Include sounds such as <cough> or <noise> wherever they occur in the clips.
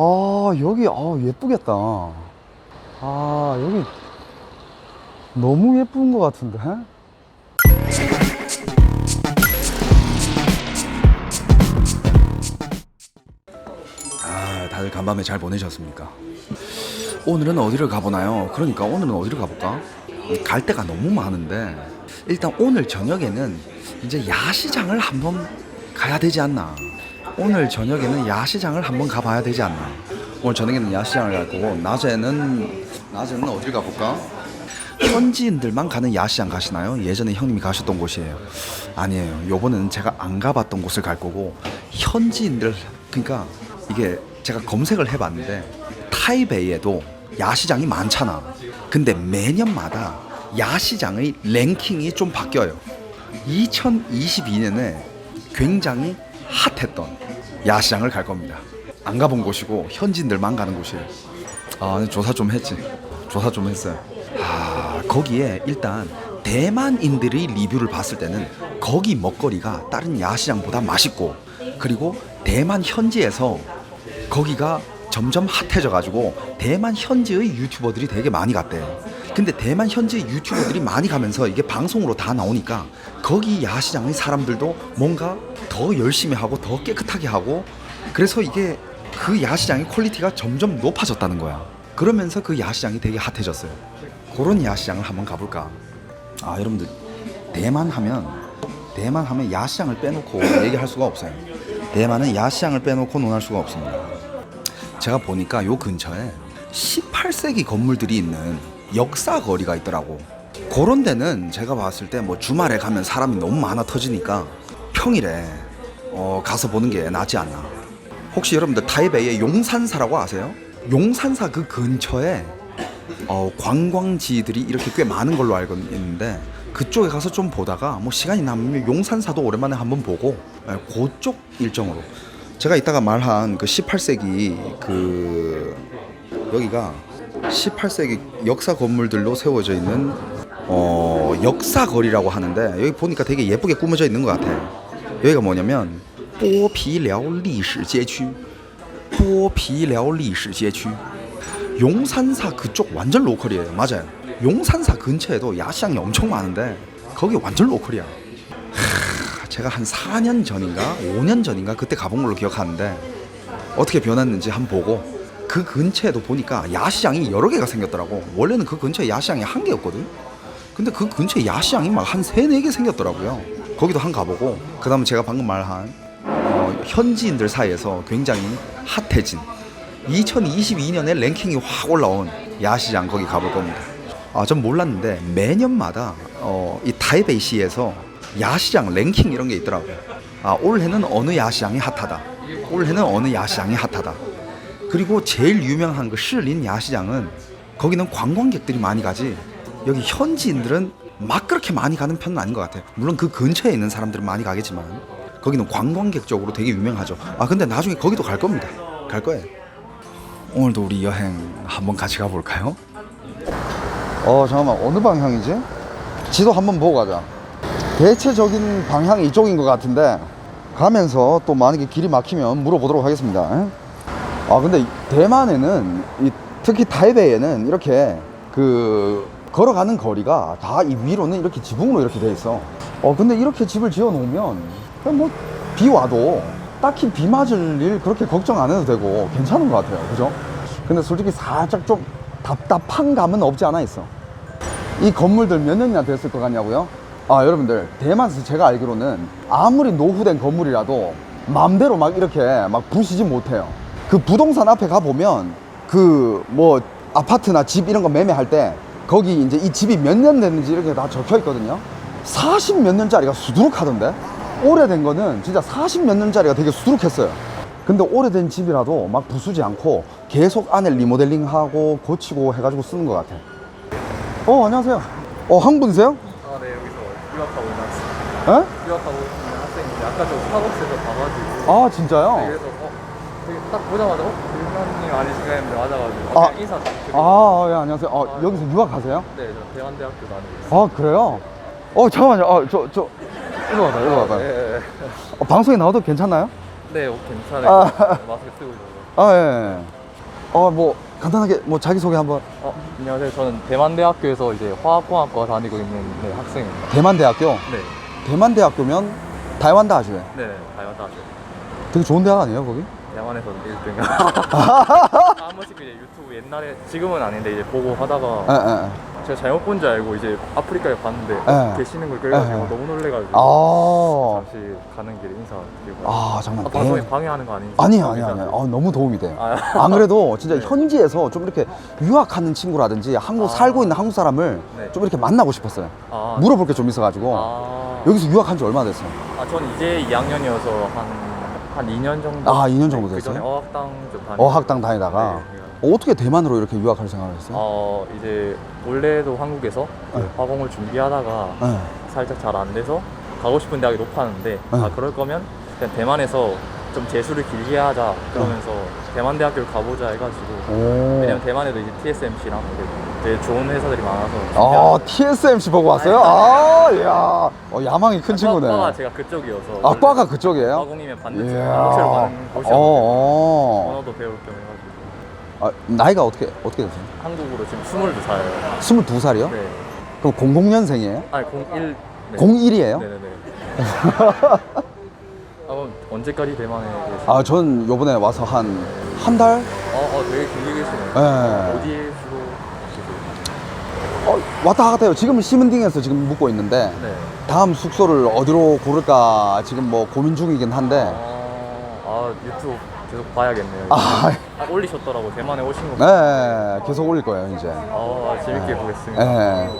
아, 여기, 아, 예쁘겠다. 아, 여기 너무 예쁜 것 같은데? 아, 다들 간밤에 잘 보내셨습니까? 오늘은 어디를 가보나요? 그러니까 오늘은 어디를 가볼까? 갈 데가 너무 많은데 일단 오늘 저녁에는 이제 야시장을 한번 가야 되지 않나? 오늘 저녁에는 야시장을 한번 가봐야 되지 않나? 오늘 저녁에는 야시장을 갈 거고 낮에는 낮에는 어딜 가볼까? 현지인들만 가는 야시장 가시나요? 예전에 형님이 가셨던 곳이에요. 아니에요. 요번에는 제가 안 가봤던 곳을 갈 거고 현지인들 그러니까 이게 제가 검색을 해봤는데 타이베이에도 야시장이 많잖아. 근데 매년마다 야시장의 랭킹이 좀 바뀌어요. 2022년에 굉장히 핫했던 야시장을 갈 겁니다. 안 가본 곳이고 현지인들만 가는 곳이에요. 아, 조사 좀 했지. 조사 좀 했어요. 아, 거기에 일단 대만인들의 리뷰를 봤을 때는 거기 먹거리가 다른 야시장보다 맛있고 그리고 대만 현지에서 거기가 점점 핫해져 가지고 대만 현지의 유튜버들이 되게 많이 갔대요. 근데 대만 현지 유튜버들이 많이 가면서 이게 방송으로 다 나오니까 거기 야시장의 사람들도 뭔가 더 열심히 하고 더 깨끗하게 하고 그래서 이게 그 야시장의 퀄리티가 점점 높아졌다는 거야. 그러면서 그 야시장이 되게 핫해졌어요. 그런 야시장을 한번 가볼까? 아 여러분들 대만 하면 대만 하면 야시장을 빼놓고 <laughs> 얘기할 수가 없어요. 대만은 야시장을 빼놓고 논할 수가 없습니다. 제가 보니까 요 근처에 18세기 건물들이 있는 역사 거리가 있더라고. 그런 데는 제가 봤을 때 뭐 주말에 가면 사람이 너무 많아 터지니까 평일에 어, 가서 보는 게 낫지 않나. 혹시 여러분들 타이베이의 용산사라고 아세요? 용산사 그 근처에 어, 관광지들이 이렇게 꽤 많은 걸로 알고 있는데 그쪽에 가서 좀 보다가 뭐 시간이 남으면 용산사도 오랜만에 한번 보고 예, 그쪽 일정으로 제가 이따가 말한 그 18세기 그 여기가 18세기 역사 건물들로 세워져 있는 어, 역사 거리라고 하는데 여기 보니까 되게 예쁘게 꾸며져 있는 것 같아요. 여기가 뭐냐면 뽀피寮 历史街区 뽀피寮 历史街区 용산사 그쪽 완전 로컬이에요. 맞아요. 용산사 근처에도 야시장이 엄청 많은데 거기 완전 로컬이야. 하, 제가 한 4년 전인가 5년 전인가 그때 가본 걸로 기억하는데 어떻게 변했는지 한번 보고 그 근처에도 보니까 야시장이 여러 개가 생겼더라고. 원래는 그 근처에 야시장이 한 개였거든. 근데 그 근처에 야시장이 막 한 세네 개 생겼더라고요. 거기도 한 가보고 그다음에 제가 방금 말한 어, 현지인들 사이에서 굉장히 핫해진 2022년에 랭킹이 확 올라온 야시장 거기 가볼 겁니다. 아, 전 몰랐는데 매년마다 어, 이 타이베이시에서 야시장 랭킹 이런 게 있더라고요. 아, 올해는 어느 야시장이 핫하다. 올해는 어느 야시장이 핫하다. 그리고 제일 유명한 그 시린 야시장은 거기는 관광객들이 많이 가지 여기 현지인들은 막 그렇게 많이 가는 편은 아닌 것 같아요. 물론 그 근처에 있는 사람들은 많이 가겠지만 거기는 관광객 적으로 되게 유명하죠. 아 근데 나중에 거기도 갈 겁니다. 갈 거예요. 오늘도 우리 여행 한번 같이 가볼까요? 어 잠깐만 어느 방향이지? 지도 한번 보고 가자. 대체적인 방향이 이쪽인 것 같은데 가면서 또 만약에 길이 막히면 물어보도록 하겠습니다. 아 근데 대만에는 이, 특히 타이베이에는 이렇게 그 걸어가는 거리가 다 이 위로는 이렇게 지붕으로 이렇게 돼 있어. 어 근데 이렇게 집을 지어 놓으면 그냥 뭐 비 와도 딱히 비 맞을 일 그렇게 걱정 안 해도 되고 괜찮은 것 같아요. 그죠? 근데 솔직히 살짝 좀 답답한 감은 없지 않아 있어. 이 건물들 몇 년이나 됐을 것 같냐고요? 아 여러분들 대만에서 제가 알기로는 아무리 노후된 건물이라도 마음대로 막 이렇게 막 부시지 못해요 그 부동산 앞에 가보면 그 뭐 아파트나 집 이런 거 매매할 때 거기 이제 이 집이 몇 년 됐는지 이렇게 다 적혀 있거든요. 40 몇 년짜리가 수두룩하던데? 오래된 거는 진짜 40 몇 년짜리가 되게 수두룩했어요. 근데 오래된 집이라도 막 부수지 않고 계속 안에 리모델링하고 고치고 해가지고 쓰는 것 같아. 어 안녕하세요. 어 한분이세요? 아, 네, 여기서 유학하고 있는 에? 유학하고 있는 학생인데 아까 저 스타벅스에서 봐가지고. 아 네, 진짜요? 그래서 어, 딱 보자마자 어? 대만님 아니신가 했는데 맞아가지고 아. 인사 좀 드리고 아, 예, 안녕하세요. 어, 여기서 유학하세요? 네, 저 대만대학교 다니고 있어요 아, 그래요? 어, 잠깐만요. 어, 저, 저, 이리 와봐, 이리 와봐. 네, 네, 어, 방송에 나와도 괜찮나요? 네, 어, 괜찮아요 아. 마스크 쓰고 있어서 아, 예. 예. 어, 뭐 간단하게 뭐 자기 소개 한번. 어, 안녕하세요. 저는 대만대학교에서 이제 화학공학과 다니고 있는 네, 학생입니다. 대만대학교. 네. 대만대학교면 타이완 다시. 네, 다이완 다죠. 되게 좋은 대학 아니에요, 거기? 대만에서는 1등. <laughs> 한 번씩 이제 유튜브 옛날에 지금은 아닌데 이제 보고 하다가 예, 예. 제가 잘못 본 줄 알고 이제 아프리카에 봤는데 네. 계시는 걸 그래가지고 네. 너무 놀래가지고 아. 잠시 가는 길에 인사드리고 아, 잠깐. 아, 방송에 대- 방해하는 거 아닌지 아니에요, 아니에요, 아니에요. 아, 너무 도움이 돼요. 아. <laughs> 안 그래도 진짜 네. 현지에서 좀 이렇게 유학하는 친구라든지 한국 아. 살고 있는 한국 사람을 네. 좀 이렇게 만나고 싶었어요. 아, 물어볼 게 좀 있어가지고 아, 여기서 유학한 지 얼마나 됐어요? 아, 전 이제 2학년이어서 한, 한 2년 정도 아, 2년 정도 그 전에 됐어요? 어학당 좀 다니고 어학당 다니다가 네, 어, 어떻게 대만으로 이렇게 유학할 생각을 했어요? 어 이제 원래도 한국에서 그 네. 화공을 준비하다가 네. 살짝 잘 안 돼서 가고 싶은 대학이 높았는데 네. 아 그럴 거면 그냥 대만에서 좀 재수를 길게 하자 그러면서 대만 대학교를 가보자 해가지고 오. 왜냐면 대만에도 이제 TSMC랑 되게 좋은 회사들이 많아서 아, TSMC 보고 왔어요? 아, 야. 어, 야망이 큰 친구네. 과가 제가 그쪽이어서 아, 과가 그쪽이에요? 화공이면 반드시 이야. 가는 어, 어. 언어도 배울 겸 해가지고 아, 나이가 어떻게, 어떻게 되세요? 한국으로 지금 22살 22살이요? 네 그럼 00년생이에요? 아니 01 네. 01이에요? 네네네. 아, 그럼 언제까지 대만에 계세요? 아, 전 요번에 와서 한, 한 달? 어, 어, 되게 길게 계시네요. 네. 어디에? 어, 왔다 갔다 해요. 지금 시문딩에서 지금 묵고 있는데, 네. 다음 숙소를 어디로 고를까 지금 뭐 고민 중이긴 한데, 아, 아, 유튜브 계속 봐야겠네요. 아, 아, 올리셨더라고. 대만에 오신 거. 네, 계속 올릴 거예요, 이제. 아, 재밌게 보겠습니다. 네.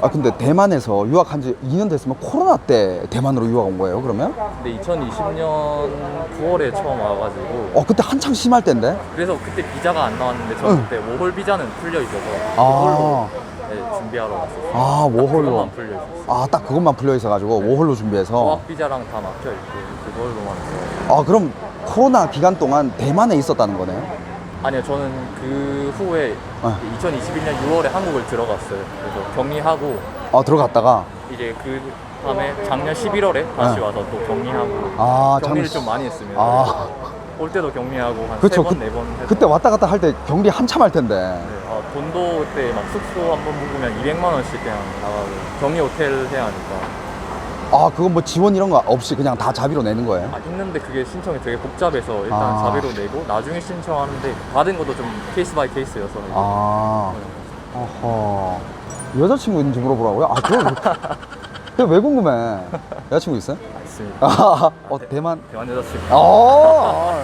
아, 근데 대만에서 유학한 지 2년 됐으면 코로나 때 대만으로 유학 온 거예요, 그러면? 근데 2020년 9월에 처음 와가지고 어, 그때 한창 심할 때인데? 그래서 그때 비자가 안 나왔는데 저 응. 그때 5월 비자는 풀려 있어서 아. 5월로 네, 준비하러 왔었어요. 아, 딱 워홀로. 그것만 풀려 있었어요. 아, 딱 그것만 풀려 있어가지고 네. 워홀로 준비해서. 어학 비자랑 다 막혀 있고 그걸로만 했어요. 아, 그럼 코로나 기간 동안 대만에 있었다는 거네요? 아니요, 저는 그 후에 어. 2021년 6월에 한국을 들어갔어요. 그래서 격리하고 아, 들어갔다가. 이제 그 다음에 작년 11월에 다시 네. 와서 또 격리하고 아, 격리를 좀 많이 했으면 아, 올 때도 격리하고 한 그쵸. 세 번, 그- 네 번 해서 그때 왔다 갔다 할때 격리 한참 할 텐데. 네, 아, 돈도 그때 막 숙소 한 번 묵으면 200만 원씩 그냥 나가고 격리 호텔 해야 하니까 아, 그건 뭐 지원 이런 거 없이 그냥 다 자비로 내는 거예요? 아, 있는데 그게 신청이 되게 복잡해서 일단 아. 자비로 내고 나중에 신청하는데 받은 것도 좀 케이스 바이 케이스여서 아, 네. 어허. 여자친구 있는지 물어보라고요? 아, 그거 왜, <laughs> 왜 궁금해? 여자친구 있어요? 있습니다. 아, 어, 대만? 대만 여자친구 어,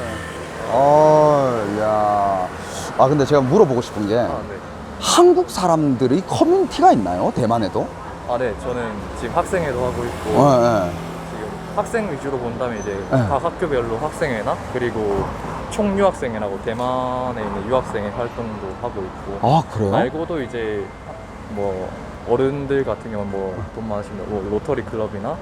어, 야. 아, 근데 제가 물어보고 싶은 게 아, 네. 한국 사람들의 커뮤니티가 있나요? 대만에도? 아, 네. 저는 지금 학생회도 하고 있고 어, 예. 지금 학생 위주로 본다면 이제 네. 각 학교별로 학생회나 그리고 총유학생회라고 대만에 있는 유학생회 활동도 하고 있고 아, 그래요? 말고도 이제 뭐 어른들 같은 경우는 뭐돈 많으신 분, 뭐 로터리 클럽이나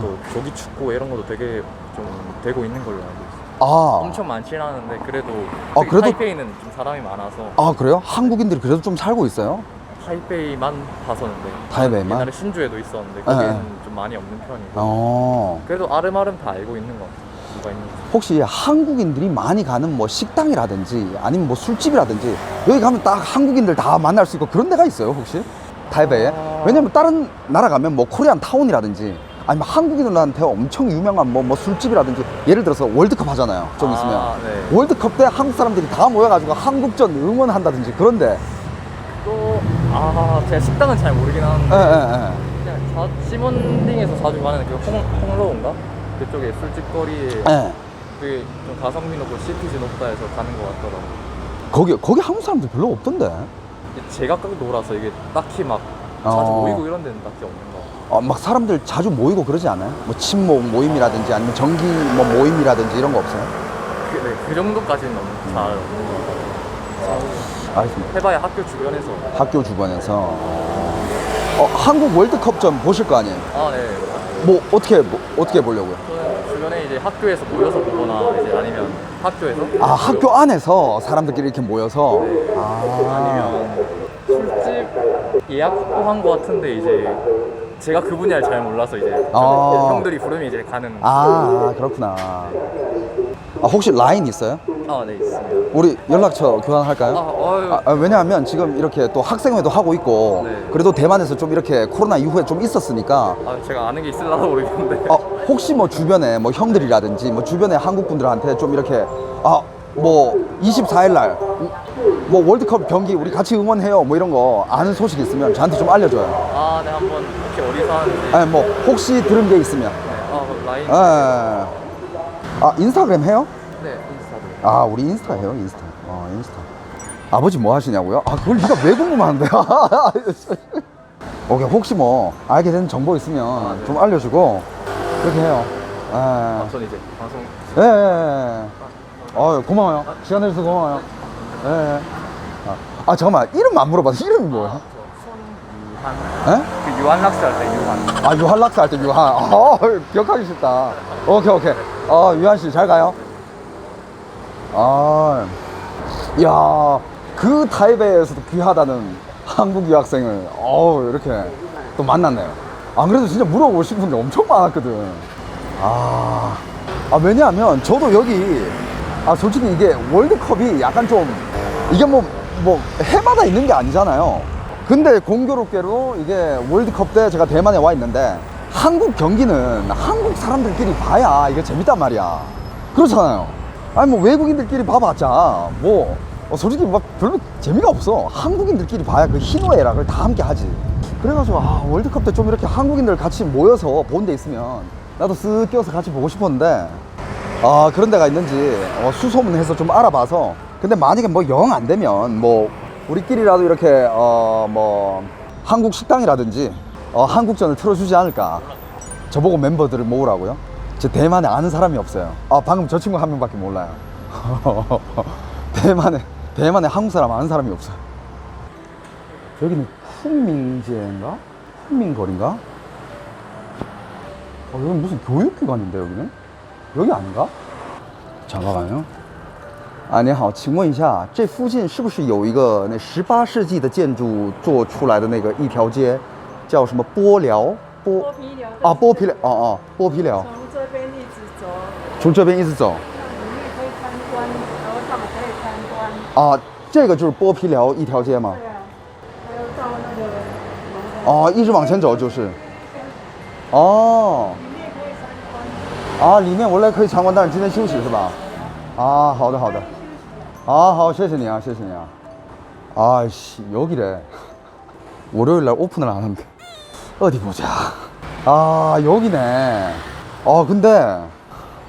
또 조기 축구 이런 것도 되게 좀 되고 있는 걸로 알고 있어요. 아, 엄청 많진 않은데 그래도, 아, 그래도- 타이페이는 좀 사람이 많아서 아, 그래요? 한국인들이 그래도 좀 살고 있어요? 타이페이만 봤었는데 타이베이만? 옛날에 신주에도 있었는데 거기는 네. 좀 많이 없는 편이고 어. 그래도 아름아름 다 알고 있는 것 같아요. 누가 있는지. 혹시 한국인들이 많이 가는 뭐 식당이라든지 아니면 뭐 술집이라든지 여기 가면 딱 한국인들 다 만날 수 있고 그런 데가 있어요 혹시 타이베이에? 아. 왜냐면 다른 나라 가면 뭐 코리안 타운이라든지 아니면 한국인들한테 엄청 유명한 뭐, 뭐 술집이라든지 예를 들어서 월드컵 하잖아요 좀 있으면 아, 네. 월드컵 때 한국 사람들이 다 모여가지고 한국전 응원한다든지 그런데 또, 아, 제가 식당은 잘 모르긴 하는데, 예, 예, 그냥 자, 시몬딩에서 자주 가는 그 홍, 홍로인가? 그쪽에 술집거리에 예. 예. 그게 좀 가성비 높고 CPG 높다 해서 가는 것 같더라고요. 거기 거기 한국 사람들 별로 없던데 제각각 놀아서 이게 딱히 막 자주 어. 모이고 이런 데는 딱히 없는 것 같아요. 어, 막 사람들 자주 모이고 그러지 않아요? 뭐 친목 모임이라든지 아니면 정기 뭐 모임이라든지 이런 거 없어요? 그, 네, 그 정도까지는 너무 잘 없는 것 같아요. 알겠습니다. 해봐야 학교 주변에서. 학교 주변에서 어, 한국 월드컵 좀 보실 거 아니에요? 아, 네. 뭐 어떻게 뭐, 어떻게 보려고요? 저는 주변에 이제 학교에서 모여서 보거나 이제 아니면 학교에서 아 학교 안에서 사람들끼리 이렇게 모여서 아, 아니면 술집 예약한 것 같은데 이제 제가 그 분야를 잘 몰라서 이제 아. 형들이 부르면 이제 가는 아 그렇구나. 아, 혹시 라인 있어요? 아, 네, 있습니다. 우리 연락처 교환할까요? 아. 아, 아, 왜냐하면 지금 이렇게 또 학생회도 하고 있고 네. 그래도 대만에서 좀 이렇게 코로나 이후에 좀 있었으니까 아, 제가 아는 게 있을라나 모르겠는데. 어, 혹시 뭐 주변에 뭐 형들이라든지 뭐 주변에 한국 분들한테 좀 이렇게 아 뭐 24일 날 뭐 월드컵 경기 우리 같이 응원해요 뭐 이런 거 아는 소식 있으면 저한테 좀 알려줘요. 아, 네, 한번 혹시 어디서 하는지. 아니 뭐 혹시 들은 게 있으면. 네. 아, 그럼 라인. 예. 아 인스타그램 해요? 네, 인스타도. 아 우리 인스타 해요 인스타. 어 인스타. 아버지 뭐 하시냐고요? 아 그걸 네가 왜 궁금한데? <laughs> 오케이 혹시 뭐 알게 된 정보 있으면 좀 알려주고 그렇게 해요. 예. 아, 전 이제 방송. 예, 예, 예. 어, 고마워요. 시간 내주셔서 고마워요. 예, 예. 아, 아, 잠깐만. 이름 안 물어봐서 이름이 뭐야? 손유한. 예? 그 유한 락스 할 때 유한. 아, 유한락스 할때 유한. 아, 기억하기 쉽다. 오케이, 오케이. 어, 유한 씨, 잘 가요. 아, 야, 그 타이베이에서도 귀하다는 한국 유학생을, 어우, 이렇게 또 만났네요. 안 그래도 진짜 물어보고 싶은 게 엄청 많았거든. 아, 아, 왜냐하면 저도 여기, 아, 솔직히 이게 월드컵이 약간 좀, 이게 뭐, 뭐, 해마다 있는 게 아니잖아요. 근데 공교롭게도 이게 월드컵 때 제가 대만에 와 있는데, 한국 경기는 한국 사람들끼리 봐야 이게 재밌단 말이야. 그렇잖아요. 아니, 뭐 외국인들끼리 봐봤자, 뭐, 어, 솔직히 막 별로 재미가 없어. 한국인들끼리 봐야 그 희노애락을 다 함께 하지. 그래가지고, 아, 월드컵 때 좀 이렇게 한국인들 같이 모여서 본 데 있으면 나도 쓱 껴서 같이 보고 싶었는데, 아, 그런 데가 있는지 어, 수소문해서 좀 알아봐서. 근데 만약에 뭐 영 안 되면 뭐 우리끼리라도 이렇게 어, 뭐 한국 식당이라든지 어, 한국전을 틀어주지 않을까. 저보고 멤버들을 모으라고요? 제 대만에 아는 사람이 없어요. 아, 방금 저 친구 한 명밖에 몰라요. <laughs> 대만에, 대만에 한국 사람 아는 사람이 없어요. 여기는 훈민지인가? 훈민거리인가? 어, 여기는 무슨 교육기관인데, 여기는? 여기 아닌가? 잠깐만요. 啊，你好，请问一下，这附近是不是有一个那十八世纪的建筑做出来的那个一条街，叫什么波寮？波剥皮寮啊，波皮寮，哦哦，波皮寮，从这边一直走，从这边一直走那里面可以参观，楼上可以参观。啊，这个就是剥皮寮一条街吗？对啊，还有到那个哦，一直往前走就是。哦，里面可以参观。啊，里面我来可以参观，但是今天休息是吧？啊，好的好的。 아, 好, 谢谢你啊, 谢谢你啊. 아씨, 여기래. <laughs> 월요일 날 오픈을 안 하는데. 어디 보자. 아, 여기네. 아, 근데,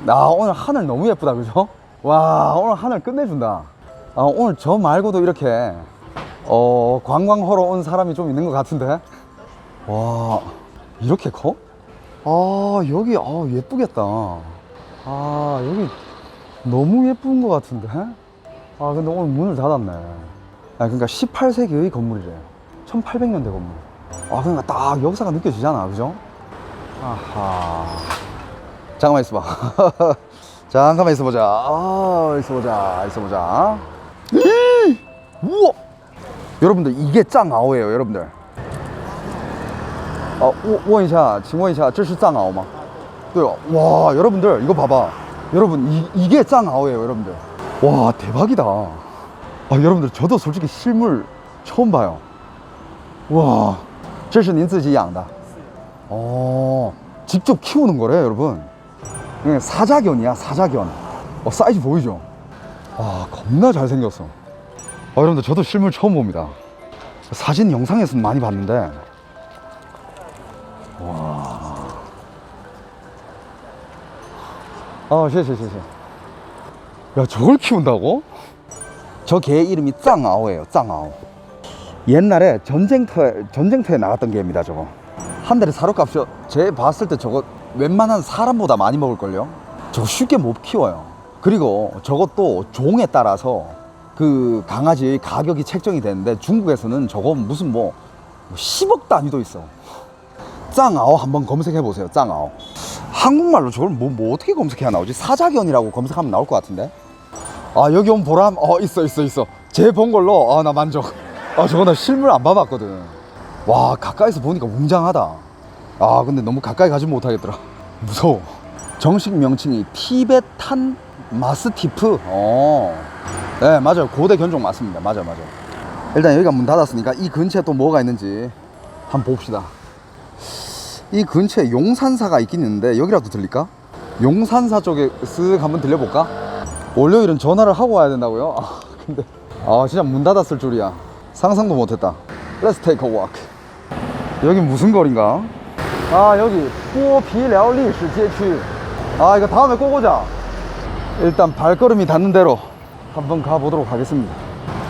나 오늘 하늘 너무 예쁘다, 그죠? 와, 오늘 하늘 끝내준다. 아, 오늘 저 말고도 이렇게, 어, 관광하러 온 사람이 좀 있는 것 같은데? 와, 이렇게 커? 아, 여기, 아, 예쁘겠다. 아, 여기 너무 예쁜 것 같은데? 아 근데 오늘 문을 닫았네 아 그러니까 18세기의 건물이래 1800년대 건물 아 그러니까 딱 역사가 느껴지잖아 그죠? 아하 잠깐만 있어봐 <laughs> 잠깐만 있어보자 아 있어보자 있어보자 이! 우와 여러분들 이게 짱아오예요 여러분들 아, 问一下请问一下这是藏獒吗 对, 와, 여러분들, 이거 봐봐. 여러분, 이, 이게 짱아오예요, 여러분들. 와, 대박이다. 아, 여러분들, 저도 솔직히 실물 처음 봐요. 와, 这是您自己养的? 어, 직접 키우는 거래, 여러분. 예, 사자견이야, 사자견. 어, 사이즈 보이죠? 와, 겁나 잘생겼어. 아, 여러분들, 저도 실물 처음 봅니다. 사진 영상에서는 많이 봤는데, 아, 谢谢谢谢. 야, 저걸 키운다고? 저 개 이름이 짱아오예요, 짱아오. 옛날에 전쟁터에, 전쟁터에 나갔던 개입니다, 저거. 한 달에 사료값이, 제 봤을 때 저거 웬만한 사람보다 많이 먹을걸요? 저거 쉽게 못 키워요. 그리고 저것도 종에 따라서 그 강아지의 가격이 책정이 되는데 중국에서는 저거 무슨 뭐 10억 단위도 있어. 짱아오 한번 검색해 보세요. 짱아오. 한국말로 저걸 뭐, 뭐 어떻게 검색해야 나오지? 사자견이라고 검색하면 나올 것 같은데. 아 여기 온 보람 어 있어 있어 있어. 제 본 걸로 아 나 만족. 아 저거 나 실물 안 봐봤거든. 와 가까이서 보니까 웅장하다. 아 근데 너무 가까이 가지 못하겠더라. 무서워. 정식 명칭이 티베탄 마스티프. 어. 네, 맞아요. 고대 견종 맞습니다. 맞아요, 맞아요. 일단 여기가 문 닫았으니까 이 근처에 또 뭐가 있는지 한번 봅시다. 이 근처에 용산사가 있긴 있는데 여기라도 들릴까? 용산사 쪽에 쓱 한번 들려볼까? 월요일은 전화를 하고 와야 된다고요? 아, 근데 아 진짜 문 닫았을 줄이야. 상상도 못했다. Let's take a walk. 여기 무슨 거리인가? 아 여기. 포피레올리시街区 아 이거 다음에 꼭 오자. 일단 발걸음이 닿는 대로 한번 가보도록 하겠습니다.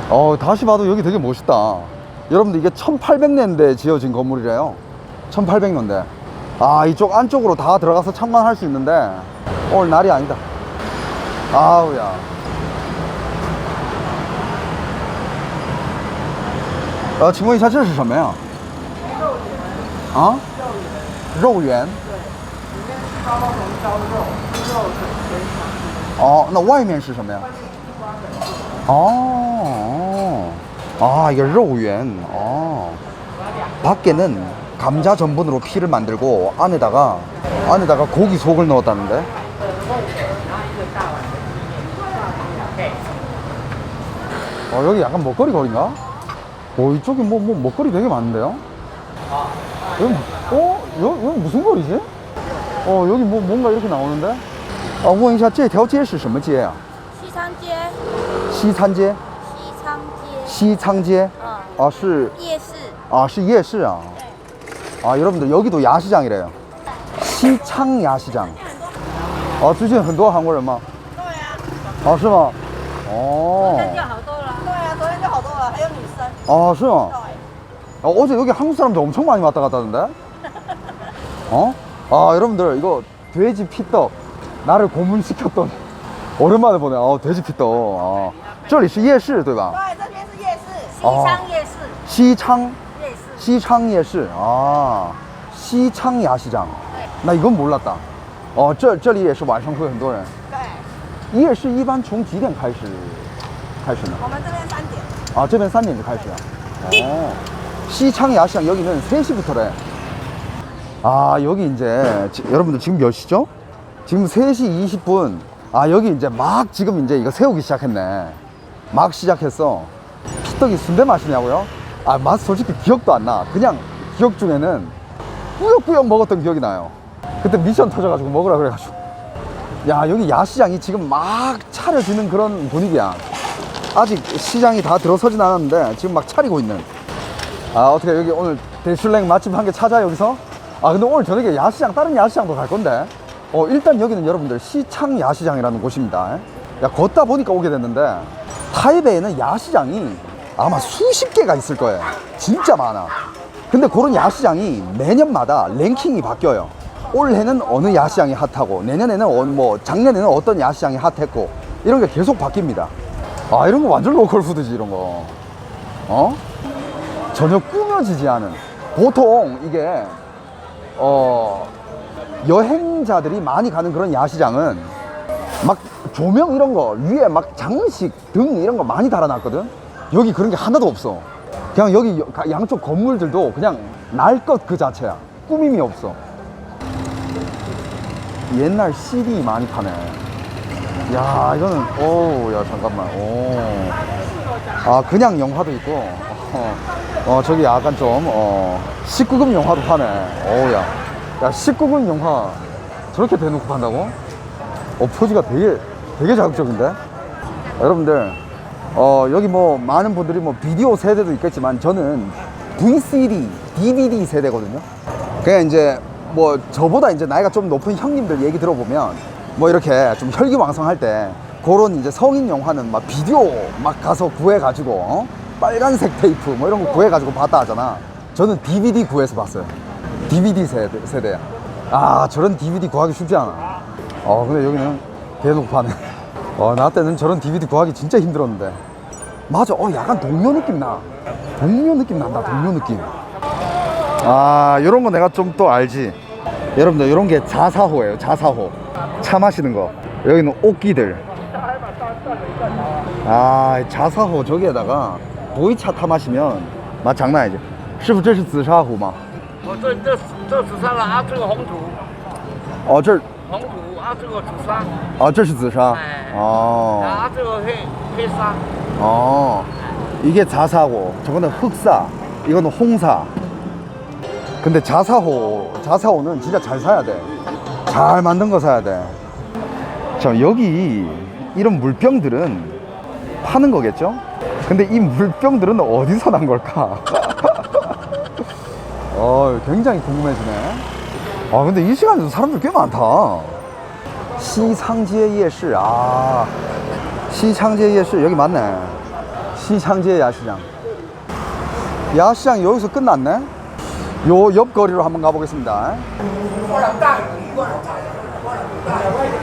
어 다시 봐도 여기 되게 멋있다. 여러분들 이게 1800년대 지어진 건물이래요. 1800년대. 아 이쪽 안쪽으로 다 들어가서 참관할 수 있는데 오늘 날이 아니다. 아우야. 어, 请问一下这是什么呀？啊？肉圆。哦，那外面是什么呀？哦，아 이게 肉圆. 어. 밖에는 감자 전분으로 피를 만들고 안에다가 안에다가 고기 속을 넣었다는데. 어 여기 약간 먹거리 거리인가? 어 이쪽에 뭐, 뭐 먹거리 되게 많은데요? 여기, 어? 여기, 여기 무슨 거리지? 어 여기 뭐 뭔가 이렇게 나오는데? 아, 问一下这条街是什么街啊?西昌街，西餐街,西昌街，西仓街.嗯， 아, 是夜市， 아, 是夜市啊. 아, 여러분들 여기도 야시장이래요. 시창 야시장. 아, 最近很多韩国人吗?对啊，啊，是吗？哦， 아, 是吗？对， 어, 어제 여기 한국 사람들 엄청 많이 왔다 갔다 하던데? <laughs> 어? 아, 여러분들, 이거 돼지 피떡. 나를 고문시켰던. <laughs> 오랜만에 보네. 아, 돼지 피떡. 아. 这里是夜市对吧?对，这边是夜市。西昌夜市，西昌夜市，西昌夜市 아, 시창 야시장. 나 이건 몰랐다. 어, 这这里也是晚上会很多人.对，夜市一般从几点开始开始呢?我们这边三 아, 저면 산입니다, 갈수야. 시창 야시장 여기는 3시부터래. 아, 여기 이제, 지, 여러분들 지금 몇 시죠? 지금 3시 20분. 아, 여기 이제 막 지금 이제 이거 세우기 시작했네. 막 시작했어. 피떡이 순대 맛이냐고요? 아, 맛 솔직히 기억도 안 나. 그냥 기억 중에는 꾸역꾸역 먹었던 기억이 나요. 그때 미션 터져가지고 먹으라 그래가지고. 야, 여기 야시장이 지금 막 차려지는 그런 분위기야. 아직 시장이 다 들어서진 않았는데 지금 막 차리고 있는. 아, 어떻게 여기 오늘 대슐랭 맛집 한 개 찾아 여기서? 아, 근데 오늘 저녁에 야시장, 다른 야시장도 갈 건데. 어, 일단 여기는 여러분들 시창 야시장이라는 곳입니다. 야, 걷다 보니까 오게 됐는데 타이베이는 야시장이 아마 수십 개가 있을 거예요. 진짜 많아. 근데 그런 야시장이 매년마다 랭킹이 바뀌어요. 올해는 어느 야시장이 핫하고 내년에는 어, 뭐 작년에는 어떤 야시장이 핫했고 이런 게 계속 바뀝니다. 아 이런 거 완전 로컬 푸드지 이런 거. 어? 전혀 꾸며지지 않은. 보통 이게 어 여행자들이 많이 가는 그런 야시장은 막 조명 이런 거 위에 막 장식 등 이런 거 많이 달아놨거든? 여기 그런 게 하나도 없어. 그냥 여기 양쪽 건물들도 그냥 날 것 그 자체야. 꾸밈이 없어. 옛날 CD 많이 파네 야 이거는 오야 잠깐만. 오아 그냥 영화도 있고. 어, 어 저기 약간 좀 어, 19금 영화도 파네. 오야. 야 19금 영화 저렇게 대놓고 판다고? 어 포즈가 되게 되게 자극적인데? 여러분들 어 여기 뭐 많은 분들이 뭐 비디오 세대도 있겠지만 저는 VCD, DVD 세대거든요. 그냥 이제 뭐 저보다 이제 나이가 좀 높은 형님들 얘기 들어보면 뭐 이렇게 좀 혈기왕성할 때 그런 이제 성인 영화는 막 비디오 막 가서 구해가지고 어? 빨간색 테이프 뭐 이런 거 구해가지고 봤다 하잖아. 저는 DVD 구해서 봤어요. DVD 세대, 세대야. 아 저런 DVD 구하기 쉽지 않아. 어 근데 여기는 대놓고 파네. 어, 나 때는 저런 DVD 구하기 진짜 힘들었는데. 맞아, 어, 약간 동료 느낌 나. 동료 느낌 난다, 동료 느낌. 아, 요런 거 내가 좀 또 알지. 여러분들, 요런 게 자사호예요, 자사호. 차 마시는 거. 여기는 옷기들. 아, 자사호 저기에다가 보이차 타 마시면 맛 장난 아니지. 师傅这是紫砂壶吗？我这这这只上了啊，这个红土，哦，这儿 红土啊，这个紫砂，啊，这是紫砂。哎哦。啊，这个黑黑砂， 어 이게 자사고 저거는 흑사 이거는 홍사 근데 자사호 자사호는 진짜 잘 사야 돼 잘 만든 거 사야 돼 자 여기 이런 물병들은 파는 거겠죠 근데 이 물병들은 어디서 난 걸까 <laughs> 어 굉장히 궁금해지네 아 근데 이 시간에도 사람들 꽤 많다 시상지의 예시 아 시창제 예시 여기 맞네. 시창제 야시장. 야시장 여기서 끝났네. 요 옆거리로 한번 가보겠습니다.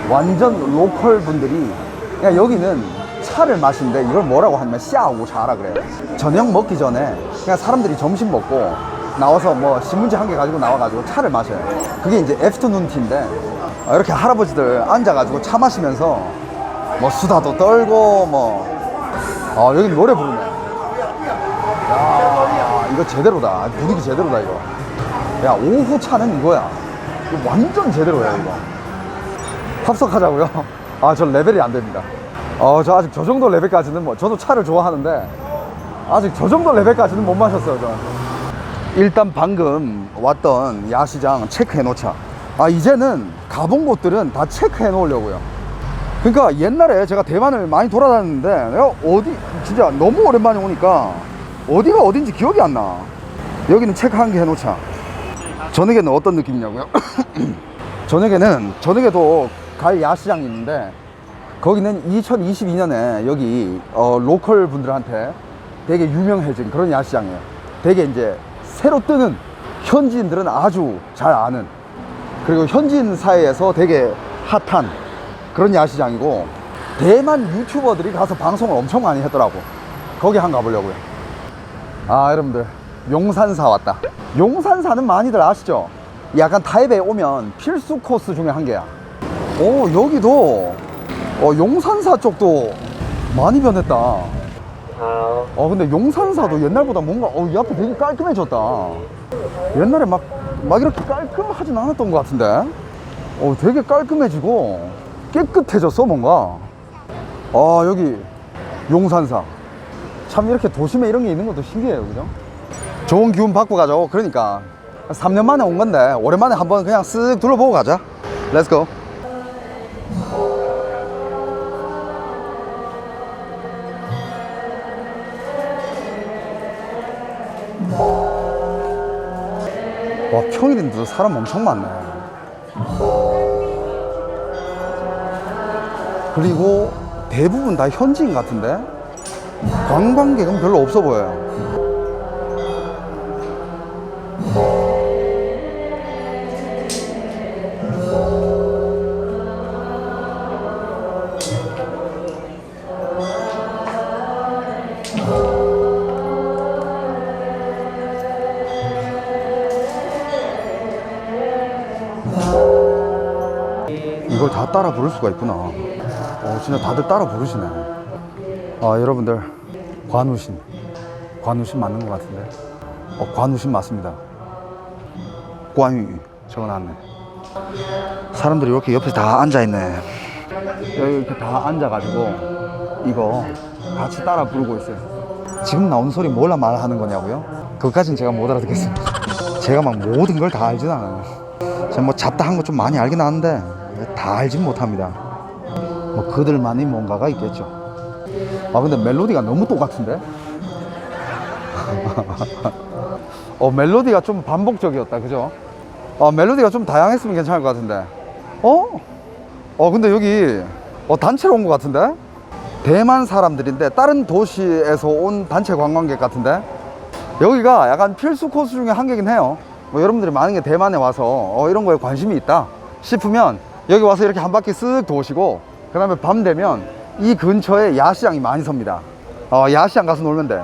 완전 로컬 분들이 그냥 여기는 차를 마시는데 이걸 뭐라고 하냐면 샤오차라 그래요. 저녁 먹기 전에 그냥 사람들이 점심 먹고 나와서 뭐 신문지 한 개 가지고 나와가지고 차를 마셔요. 그게 이제 애프터눈 티인데 이렇게 할아버지들 앉아가지고 차 마시면서 뭐 수다도 떨고 뭐 아, 여기 노래 부르네. 야, 이거 제대로다. 분위기 제대로다 이거. 야, 오후 차는 이거야. 이거 완전 제대로야 이거. 합석하자고요? 아, 저 레벨이 안 됩니다. 어, 저 아직 저 정도 레벨까지는 뭐 저도 차를 좋아하는데 아직 저 정도 레벨까지는 못 마셨어요, 저. 일단 방금 왔던 야시장 체크해 놓자. 아, 이제는 가본 곳들은 다 체크해 놓으려고요. 그러니까 옛날에 제가 대만을 많이 돌아다녔는데 내가 어디 진짜 너무 오랜만에 오니까 어디가 어딘지 기억이 안 나. 여기는 체크 한 개 해놓자. 저녁에는 어떤 느낌이냐고요? <clears throat> 저녁에는 저녁에도 갈 야시장이 있는데 거기는 2022년에 여기 어, 로컬 분들한테 되게 유명해진 그런 야시장이에요. 되게 이제 새로 뜨는 현지인들은 아주 잘 아는 그리고 현지인 사이에서 되게 핫한 그런 야시장이고 대만 유튜버들이 가서 방송을 엄청 많이 했더라고 거기 한번 가보려고요 아 여러분들 용산사 왔다. 용산사는 많이들 아시죠? 약간 타입에 오면 필수 코스 중에 한 개야. 오 여기도. 어, 용산사 쪽도 많이 변했다. 어 근데 용산사도 옛날보다 뭔가 어, 이 앞에 되게 깔끔해졌다. 옛날에 막, 막 이렇게 깔끔하진 않았던 것 같은데? 어 되게 깔끔해지고 깨끗해졌어 뭔가. 아 여기 용산사. 참 이렇게 도심에 이런 게 있는 것도 신기해요 그죠 좋은 기운 받고 가자고. 그러니까 3년 만에 온 건데 오랜만에 한번 그냥 쓱 둘러보고 가자. 렛츠고 와 평일인데도 사람 엄청 많네. 그리고 대부분 다 현지인 같은데 관광객은 별로 없어 보여요 따라 부를 수가 있구나. 어, 진짜 다들 따라 부르시네. 아, 여러분들, 관우신. 관우신 맞는 것 같은데. 어, 관우신 맞습니다. 관유. 적어 놨네. 사람들이 이렇게 옆에 다 앉아있네. 여기 이렇게 다 앉아가지고, 이거 같이 따라 부르고 있어요. 지금 나온 소리 뭘라 말하는 거냐고요? 그것까진 제가 못 알아듣겠습니다. 제가 막 모든 걸 다 알진 않아요. 제가 뭐 잡다 한 거 좀 많이 알긴 하는데 다 알진 못합니다. 뭐 그들만이 뭔가가 있겠죠. 아 근데 멜로디가 너무 똑같은데? <laughs> 어 멜로디가 좀 반복적이었다, 그죠? 어 멜로디가 좀 다양했으면 괜찮을 것 같은데. 어? 어 근데 여기 어 단체로 온 것 같은데? 대만 사람들인데 다른 도시에서 온 단체 관광객 같은데? 여기가 약간 필수 코스 중에 한 개긴 해요. 뭐 여러분들이 만약에 대만에 와서 어, 이런 거에 관심이 있다 싶으면 여기 와서 이렇게 한 바퀴 쓱 도시고 그 다음에 밤 되면 이 근처에 야시장이 많이 섭니다. 어, 야시장 가서 놀면 돼.